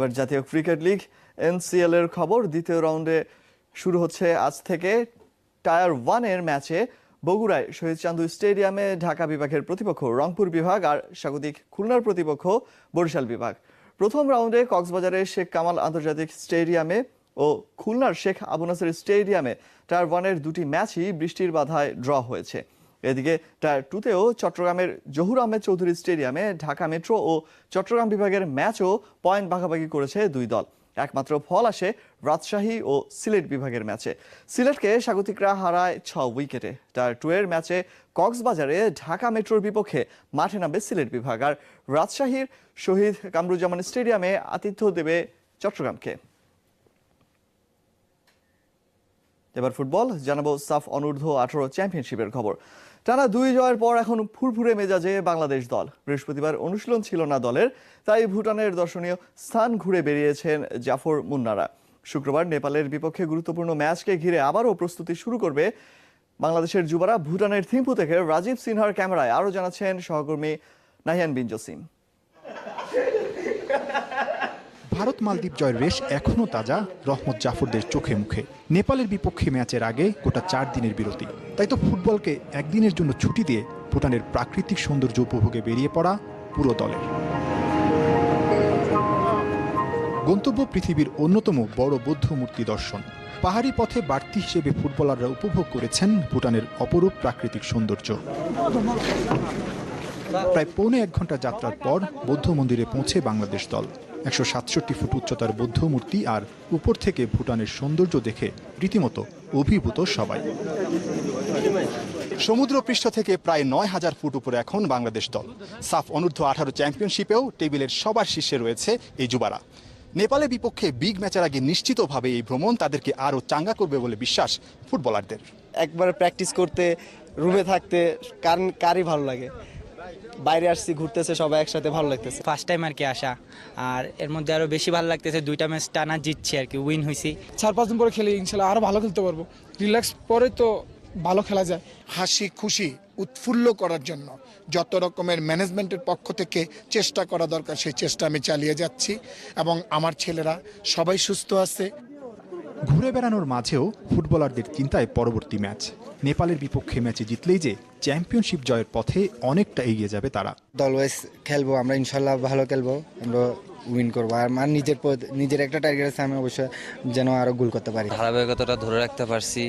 এবার জাতীয় cricket league, NCL এর খবর। দ্বিতীয় রাউন্ডে শুরু হচ্ছে আজ থেকে টায়ার ওয়ানের ম্যাচে বগুড়ায় শহীদ চান্দু স্টেডিয়ামে ঢাকা বিভাগের প্রতিপক্ষ, রংপুর বিভাগ আর স্বাগতিক খুলনার প্রতিপক্ষ, বরিশাল বিভাগ। প্রথম রাউন্ডে কক্সবাজারের শেখ কামাল আন্তর্জাতিক স্টেডিয়ামে ও খুলনার শেখ আবু নাসের স্টেডিয়ামে টায়ার ওয়ানের দুটি ম্যাচই বৃষ্টির বাধায় ড্র হয়েছে। এদিকে টায়ার টুতেও চট্টগ্রামের জহুর আহমেদ চৌধুরী স্টেডিয়ামে ঢাকা মেট্রো ও চট্টগ্রাম বিভাগের ম্যাচও পয়েন্ট ভাগাভাগি করেছে দুই দল। একমাত্র ফল আসে রাজশাহী ও সিলেট বিভাগের ম্যাচে। সিলেটকে স্বাগতিকরা হারায় ছ উইকেটে। টায়ার টু এর ম্যাচে কক্সবাজারে ঢাকা মেট্রোর বিপক্ষে মাঠে নামবে সিলেট বিভাগ আর রাজশাহীর শহীদ কামরুজ্জামান স্টেডিয়ামে আতিথ্য দেবে চট্টগ্রামকে। এবার ফুটবল, জানাব সাফ অনূর্ধ্ব আঠারো চ্যাম্পিয়নশিপের খবর। টানা দুই জয়ের পর এখন ফুরফুরে মেজাজে বাংলাদেশ দল। বৃহস্পতিবার অনুশীলন ছিল না দলের, তাই ভুটানের দর্শনীয় স্থান ঘুরে বেরিয়েছেন জাফর মুন্নারা। শুক্রবার নেপালের বিপক্ষে গুরুত্বপূর্ণ ম্যাচকে ঘিরে আবারও প্রস্তুতি শুরু করবে বাংলাদেশের যুবরা। ভুটানের থিম্পু থেকে রাজীব সিনহার ক্যামেরায় আরও জানাচ্ছেন সহকর্মী নাহিয়ান বিন জসিম। ভারত মালদ্বীপ জয়ের রেশ এখনও তাজা, রহমত জাফরদের চোখে মুখে। নেপালের বিপক্ষে ম্যাচের আগে গোটা চার দিনের বিরতি। তাই তো ফুটবলকে একদিনের জন্য ছুটি দিয়ে ভুটানের প্রাকৃতিক সৌন্দর্য উপভোগে বেরিয়ে পড়া পুরো দলের। গন্তব্য পৃথিবীর অন্যতম বড় বৌদ্ধ মূর্তি দর্শন। পাহাড়ি পথে বাড়তি হিসেবে ফুটবলাররা উপভোগ করেছেন ভুটানের অপরূপ প্রাকৃতিক সৌন্দর্য। প্রায় পৌনে এক ঘণ্টা যাত্রার পর বৌদ্ধ মন্দিরে পৌঁছে বাংলাদেশ দল। একশো সাতষট্টি ফুট উচ্চতার বৌদ্ধ মূর্তি আর উপর থেকে ভুটানের সৌন্দর্য দেখে রীতিমতো অভিভূত সবাই। সমুদ্র পৃষ্ঠ থেকে প্রায় নয় হাজার ফুট উপরে এখন বাংলাদেশ দল। সাফ অনূর্ধ্ব আঠারো চ্যাম্পিয়নশিপেও টেবিলের সবার শীর্ষে রয়েছে এই যুবারা। নেপালের বিপক্ষে বিগ ম্যাচের আগে নিশ্চিতভাবে এই ভ্রমণ তাদেরকে আরও চাঙ্গা করবে বলে বিশ্বাস ফুটবলারদের। একবার প্র্যাকটিস করতে, রুমে থাকতে, কার কারই ভালো লাগে। বাইরে আসছি ঘুরতেছে সবাই একসাথে ভালো লাগতেছে। ফার্স্ট টাইম আর কি আসা। আর এর মধ্যে আরও বেশি ভালো লাগতেছে দুইটা ম্যাচ টানা জিতছি আর কি উইন হয়েছি চার পাঁচ দিন পরে খেলি ইনশাল্লাহ আরও ভালো খেলতে পারব। রিল্যাক্স পরে তো ভালো খেলা যায়। হাসি খুশি উৎফুল্ল করার জন্য যত রকমের ম্যানেজমেন্টের পক্ষ থেকে চেষ্টা করা দরকার সেই চেষ্টা আমি চালিয়ে যাচ্ছি। এবং আমার ছেলেরা সবাই সুস্থ আছে। ঘুরে বেড়ানোর মাঝেও ফুটবলারদের চিন্তায় পরবর্তী ম্যাচ নেপালের বিপক্ষে ম্যাচে জিতলেই যে চ্যাম্পিয়নশিপ জয়ের পথে অনেকটা এগিয়ে যাবে তারা। দল ওয়াইজ খেলব আমরা ইনশাল্লাহ ভালো খেলব আমরা উইন করব। আর আমার নিজের নিজের একটা টার্গেট আছে আমি অবশ্যই যেন আরও গোল করতে পারি। ধারাবাহিকতাটা ধরে রাখতে পারছি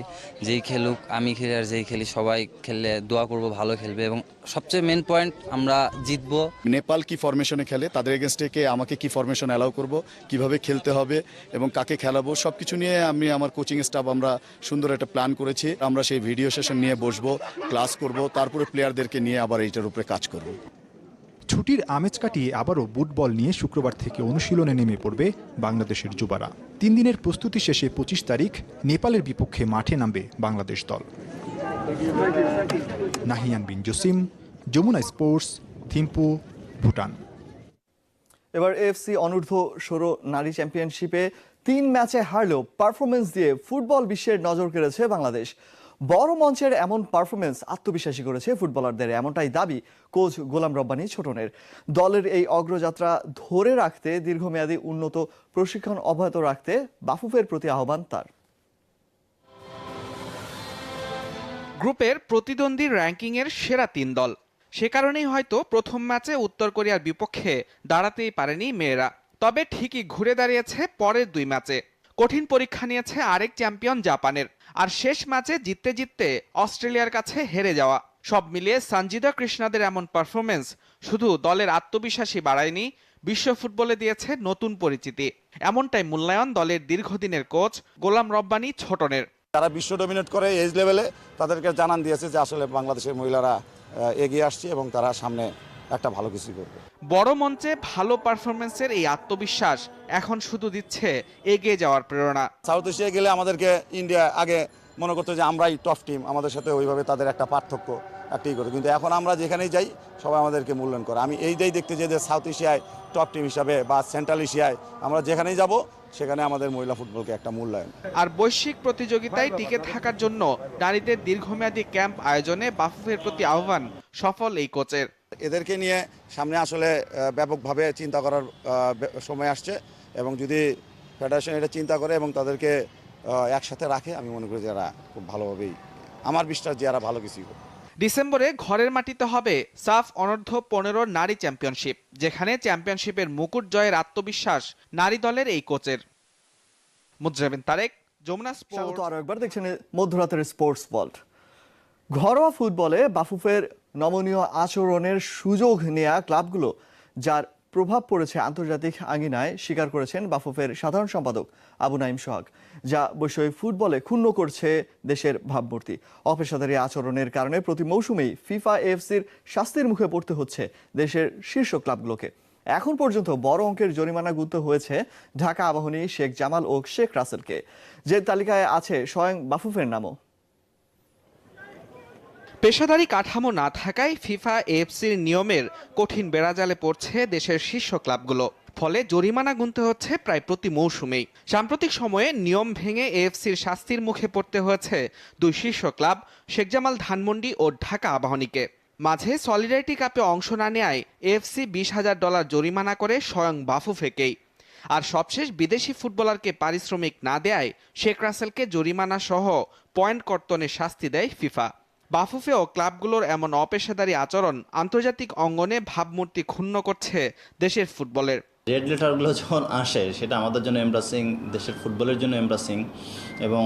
যেই খেলুক আমি খেলি আর যেই খেলি সবাই খেললে দোয়া করব ভালো খেলবে এবং সবচেয়ে মেন পয়েন্ট আমরা জিতবো। নেপাল কি ফরমেশনে খেলে তাদের এগেনস্টে কে আমাকে কি ফরমেশন অ্যালাউ করব কীভাবে খেলতে হবে এবং কাকে খেলাবো সব কিছু নিয়ে আমি আমার কোচিং স্টাফ আমরা সুন্দর একটা প্ল্যান করেছি। আমরা সেই ভিডিও সেশন নিয়ে বসবো ক্লাস করব তারপরে প্লেয়ারদেরকে নিয়ে আবার এইটার উপরে কাজ করব। ছুটির আমেজ কাটিয়ে আবারও বুট বল নিয়ে শুক্রবার থেকে অনুশীলনে নেমে পড়বে বাংলাদেশের যুবারা। তিন দিনের প্রস্তুতি শেষে পঁচিশ তারিখ নেপালের বিপক্ষে মাঠে নামবে বাংলাদেশ দল। নাহিয়ান বিন জসিম যমুনা স্পোর্টস থিম্পু ভুটান। এবার এএফসি অনূর্ধ্ব ষোলো নারী চ্যাম্পিয়নশিপে তিন ম্যাচে হারলেও পারফরমেন্স দিয়ে ফুটবল বিশ্বের নজর কেড়েছে বাংলাদেশ। বড় মঞ্চের এমন পারফরমেন্স আত্মবিশ্বাসী করেছে ফুটবলারদের এমনটাই দাবি কোচ গোলাম রব্বানি ছোটনের। দলের এই অগ্রযাত্রা ধরে রাখতে, দীর্ঘমেয়াদী উন্নত প্রশিক্ষণ অব্যাহত রাখতে বাফুফের প্রতি আহ্বান তার। গ্রুপের প্রতিদ্বন্দ্বী র্যাঙ্কিংয়ের সেরা তিন দল। সে কারণেই হয়তো প্রথম ম্যাচে উত্তর কোরিয়ার বিপক্ষে দাঁড়াতেই পারেনি মেয়েরা। তবে ঠিকই ঘুরে দাঁড়িয়েছে পরের দুই ম্যাচে। কঠিন পরীক্ষা নিয়েছে আরেক চ্যাম্পিয়ন জাপানের। আর শেষ ম্যাচে জিততে জিততে অস্ট্রেলিয়ার কাছে হেরে যাওয়া। সব মিলিয়ে সঞ্জিদা কৃষ্ণাদের এমন পারফরমেন্স শুধু দলের আত্মবিশ্বাসী বাড়ায়নি, বিশ্ব ফুটবলে দিয়েছে নতুন পরিচিতি। এমনটাই মূল্যায়ন দলের দীর্ঘদিনের কোচ গোলাম রব্বানি ছোটনের। তারা বিশ্ব ডমিনেট করে এজ লেভেলে তাদেরকে জানান দিয়েছে যে আসলে বাংলাদেশের মহিলারা এগিয়ে আসছে এবং তারা সামনে একটা ভালো কিছু করবে। বড় মঞ্চে ভালো পারফরমেন্সের এই আত্মবিশ্বাস এখন শুধু দিচ্ছে এগিয়ে যাওয়ার প্রেরণা। সাউথ এশিয়া গেলে আমাদেরকে ইন্ডিয়া আগে মনে করতো যে আমরাই টপ টিম আমাদের সাথে ওইভাবে তাদের একটা পার্থক্য। একটাই করে। কিন্তু এখন আমরা যেখানেই যাই সবাই আমাদেরকে মূল্যায়ন করে। আমি এই এইটাই দেখতে চাই যে সাউথ এশিয়ায় টপ টিম হিসাবে বা সেন্ট্রাল এশিয়ায় আমরা যেখানেই যাব সেখানে আমাদের মহিলা ফুটবলকে একটা মূল্যায়ন। আর বৈশ্বিক প্রতিযোগিতায় টিকে থাকার জন্য নারীদের দীর্ঘমেয়াদী ক্যাম্প আয়োজনে বাফুফের প্রতি আহ্বান সফল এই কোচের। এদেরকে নিয়ে সামনে আসলে ব্যাপকভাবে চিন্তা করার সময় আসছে। এবং যদি ফেডারেশন এটা চিন্তা করে এবং তাদেরকে একসাথে রাখে আমি মনে করি যে এরা খুব ভালোভাবেই আমার বিশ্বাস যে এরা ভালো কিছুই করবে ডিসেম্বরে ঘরের মাটিতে হবে সাফ অনর্ধ পনেরো নারী চ্যাম্পিয়নশিপ, যেখানে চ্যাম্পিয়নশিপের মুকুট জয়ের আত্মবিশ্বাস নারী দলের এই কোচের। মুজরাবিন তারেক, যমুনা স্পোর্ট আরও একবার, দেখছেন মধ্যরাতের স্পোর্টস ওয়ার্ল্ড। ঘরোয়া ফুটবলে বাফুফের নমনীয় আচরণের সুযোগ নেয়া ক্লাবগুলো, যার প্রভাব পড়েছে আন্তর্জাতিক আঙ্গিনায় স্বীকার করেছেন বাফুফের সাধারণ সম্পাদক আবু নাইম সোহাগ, যা বৈষয়িক ফুটবলে ক্ষুণ্ণ করছে দেশের ভাবমূর্তি। অপেশাদারী আচরণের কারণে প্রতি মৌসুমেই ফিফা এফসির শাস্তির মুখে পড়তে হচ্ছে দেশের শীর্ষ ক্লাবগুলোকে। এখন পর্যন্ত বড় অঙ্কের জরিমানা গুনতে হয়েছে ঢাকা আবাহনী শেখ জামাল ও শেখ রাসেলকে। যে তালিকায় আছে স্বয়ং বাফুফের নামও। পেশাদারি কাঠামো না থাকায় ফিফা এফসির নিয়মের কঠিন বেড়াজালে পড়ছে দেশের শীর্ষ ক্লাবগুলো। ফলে জরিমানা গুনতে হচ্ছে প্রায় প্রতি মৌসুমেই। সাম্প্রতিক সময়ে নিয়ম ভেঙে এএফসির শাস্তির মুখে পড়তে হয়েছে দুই শীর্ষ ক্লাব, শেখ জামাল ধানমন্ডি ও ঢাকা আবাহনীকে। মাঝে সলিডারিটি কাপে অংশ না নেয় এএফসি বিশ হাজার ডলার জরিমানা করে স্বয়ং বাফু বাফুফেকেই। আর সবশেষ বিদেশি ফুটবলারকে পারিশ্রমিক না দেয় শেখ রাসেলকে জরিমানা সহ পয়েন্ট কর্তনের শাস্তি দেয় ফিফা। বাফুফে ও ক্লাবগুলোর এমন অপেশাদারী আচরণ আন্তর্জাতিক অঙ্গনে ভাবমূর্তি ক্ষুণ্ণ করছে দেশের ফুটবলের। রেড লেটারগুলো যখন আসে সেটা আমাদের জন্য এমব্রাসিং দেশের ফুটবলের জন্য এমব্রাসিং এবং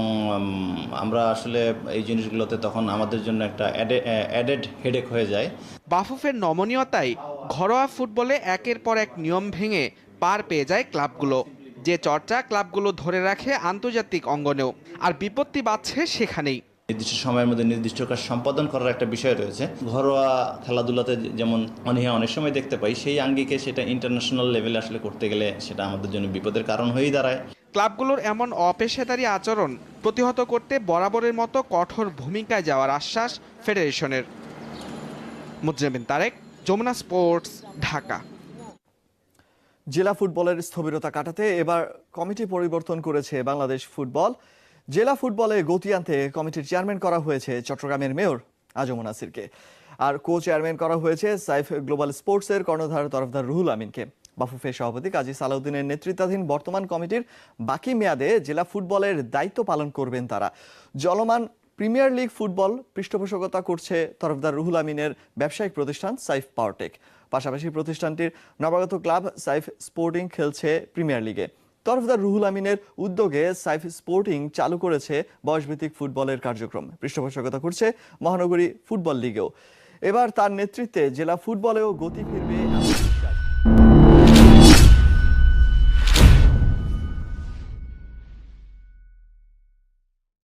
আমরা আসলে এই জিনিসগুলোতে তখন আমাদের জন্য একটা অ্যাডেড হেডেক হয়ে যায়। বাফুফের নমনীয়তায় ঘরোয়া ফুটবলে একের পর এক নিয়ম ভেঙে পার পেয়ে যায় ক্লাবগুলো। যে চর্চা ক্লাবগুলো ধরে রাখে আন্তর্জাতিক অঙ্গনেও আর বিপত্তি বাড়ছে সেখানেই। নির্দিষ্ট সময়ের মধ্যে নির্দিষ্ট কাজ সম্পাদন করার একটা বিষয় রয়েছে। ঘরোয়া খেলাধুলাতে যেমন অনীহা অনেক সময় দেখতে পাই সেই আঙ্গিকে সেটা ইন্টারন্যাশনাল লেভেলে আসলে করতে গেলে সেটা আমাদের জন্য বিপদের কারণ হয়েই দাঁড়ায়। ক্লাবগুলোর এমন অপেশাদারী আচরণ প্রতিহত করতে বরাবরের মতো কঠোর ভূমিকায় যাওয়ার আশ্বাস ফেডারেশনের। মুজরাবিন তারেক যমুনা স্পোর্টস ঢাকা। জেলা ফুটবলের স্থবিরতা কাটাতে এবার কমিটি পরিবর্তন করেছে বাংলাদেশ ফুটবল। জেলা ফুটবলে গতি আনতে কমিটির চেয়ারম্যান করা হয়েছে চট্টগ্রামের মেয়র আজম নাসিরকে। আর কো চেয়ারম্যান করা হয়েছে সাইফ গ্লোবাল স্পোর্টসের কর্ণধার তরফদার রুহুল আমিনকে। বাফুফের সভাপতি কাজী সালাউদ্দিনের নেতৃত্বাধীন বর্তমান কমিটির বাকি মেয়াদে জেলা ফুটবলের দায়িত্ব পালন করবেন তারা। চলমান প্রিমিয়ার লিগ ফুটবল পৃষ্ঠপোষকতা করছে তরফদার রুহুল আমিনের ব্যবসায়িক প্রতিষ্ঠান সাইফ পাওয়ারটেক। পাশাপাশি প্রতিষ্ঠানটির নবাগত ক্লাব সাইফ স্পোর্টিং খেলছে প্রিমিয়ার লিগে। তরফদার রুহুল আমিনের উদ্যোগে সাইফ স্পোর্টিং চালু করেছে বয়সভিত্তিক ফুটবলের কার্যক্রম। পৃষ্ঠপোষকতা করছে মহানগরী ফুটবল লিগেও। এবার তার নেতৃত্বে জেলা ফুটবলেও গতি ফিরবে